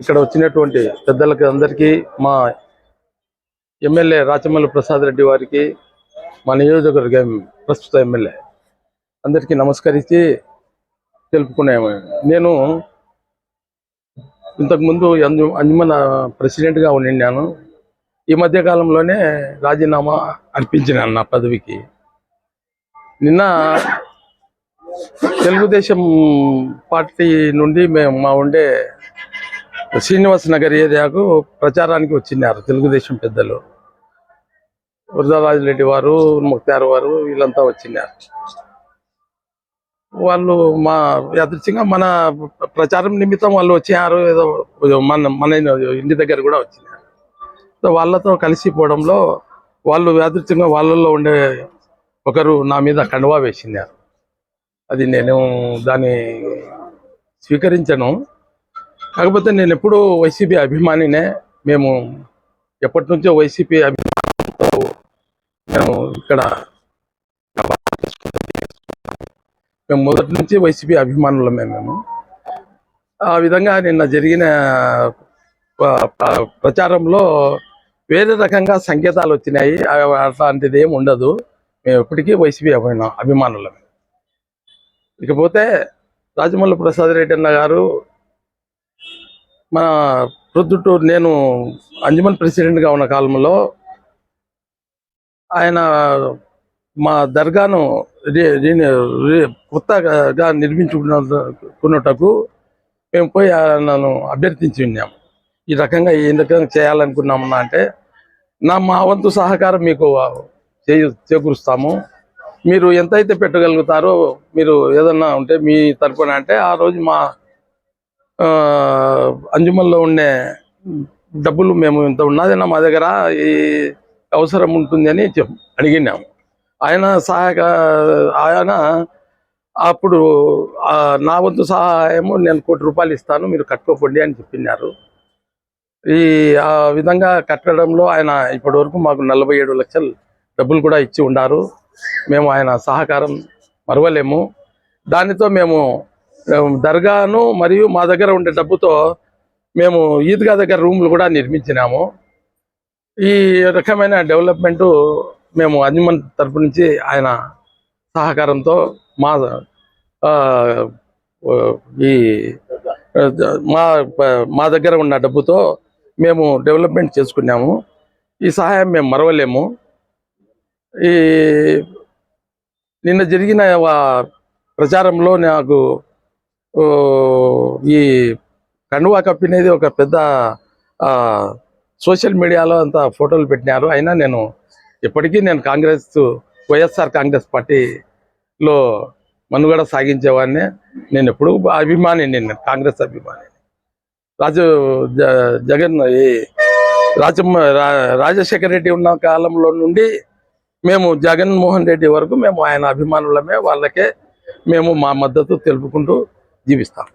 ఇక్కడ వచ్చినటువంటి పెద్దలకి అందరికీ మా ఎమ్మెల్యే రాచమల్లి ప్రసాద్ రెడ్డి వారికి మా నియోజకవర్గం ప్రస్తుత ఎమ్మెల్యే అందరికీ నమస్కరించి తెలుపుకునే నేను ఇంతకుముందు అంజు అంజుమన్ ప్రెసిడెంట్గా ఉండినాను ఈ మధ్య కాలంలోనే రాజీనామా అర్పించినాను నా పదవికి. నిన్న తెలుగుదేశం పార్టీ నుండి మేము మా ఉండే శ్రీనివాస్ నగర్ ఏరియాకు ప్రచారానికి వచ్చినారు తెలుగుదేశం పెద్దలు. రెడ్డి వారు ముక్తార్ వారు వీళ్ళంతా వచ్చినారు. వాళ్ళు మా యాదృచ్ఛంగా మన ప్రచారం నిమిత్తం వాళ్ళు వచ్చారు ఏదో మన మన ఇంటి దగ్గర కూడా వచ్చినారు. సో వాళ్ళతో కలిసిపోవడంలో వాళ్ళు యాదృచ్ఛంగా వాళ్ళల్లో ఉండే ఒకరు నా మీద కండువా వేసినారు. అది నేను దాన్ని స్వీకరించను. కాకపోతే నేను ఎప్పుడూ వైసీపీ అభిమానినే. మేము ఎప్పటి నుంచో వైసీపీ అభిమానంతో మేము ఇక్కడ మేము మొదటి నుంచి వైసీపీ అభిమానులమే మేము. ఆ విధంగా నిన్న జరిగిన ప్రచారంలో వేరే రకంగా సంకేతాలు వచ్చినాయి. అట్లాంటిది ఏమి ఉండదు. మేము ఎప్పటికీ వైసీపీ అభిమాన అభిమానులమే. ఇకపోతే రాజమల్లి ప్రసాద్ రెడ్డి అన్న గారు మన ప్రొద్దుటూరు నేను అంజమన్ ప్రెసిడెంట్గా ఉన్న కాలంలో ఆయన మా దర్గాను కొత్తగా నిర్మించుకున్నటకు మేము పోయి ఆయనను అభ్యర్థించి ఉన్నాము ఈ రకంగా ఏ రకంగా చేయాలనుకున్నామన్నా అంటే నా మా వంతు సహకారం మీకు చేకూరుస్తాము. మీరు ఎంతైతే పెట్టగలుగుతారో మీరు ఏదన్నా ఉంటే మీ తరపున అంటే ఆ రోజు మా ఆ, అంజుమన్లో ఉండే డబ్బులు మేము ఇంత ఉన్నదన్నా మా దగ్గర ఈ అవసరం ఉంటుంది అని చెప్ అడిగినాము. ఆయన సహాయక ఆయన అప్పుడు నా వంతు సహాయము నేను కోటి రూపాయలు ఇస్తాను మీరు కట్టుకోకండి అని చెప్పినారు. ఈ ఆ విధంగా కట్టడంలో ఆయన ఇప్పటి వరకు మాకు నలభై ఏడు లక్షలు డబ్బులు కూడా ఇచ్చి ఉన్నారు మేము ఆయన సహకారం మరవలేము. దానితో మేము దర్గాను మరియు మా దగ్గర ఉండే డబ్బుతో మేము ఈద్గా దగ్గర రూమ్లు కూడా నిర్మించినాము. ఈ రకమైన డెవలప్మెంట్ మేము అంజుమన్ తరపు నుంచి ఆయన సహకారంతో మా ఈ మా మా దగ్గర ఉన్న డబ్బుతో మేము డెవలప్మెంట్ చేసుకున్నాము. ఈ సహాయం మేము మరవలేము. ఈ నిన్న జరిగిన ప్రచారంలో నాకు ఈ కండువా కప్పినేది ఒక పెద్ద సోషల్ మీడియాలో అంత ఫోటోలు పెట్టినారు. అయినా నేను ఇప్పటికీ నేను కాంగ్రెస్ వైఎస్ఆర్ కాంగ్రెస్ పార్టీలో మనుగడ సాగించేవాడిని. నేను ఎప్పుడు అభిమాని నేను కాంగ్రెస్ అభిమాని రాజు జ- జగన్ ఈ రాజమ్మ రా- రాజశేఖర రెడ్డి ఉన్న కాలంలో నుండి మేము జగన్మోహన్ రెడ్డి వరకు మేము ఆయన అభిమానులమే వాళ్ళకే మేము మా మద్దతు తెలుపుకుంటూ జీవిస్తాం.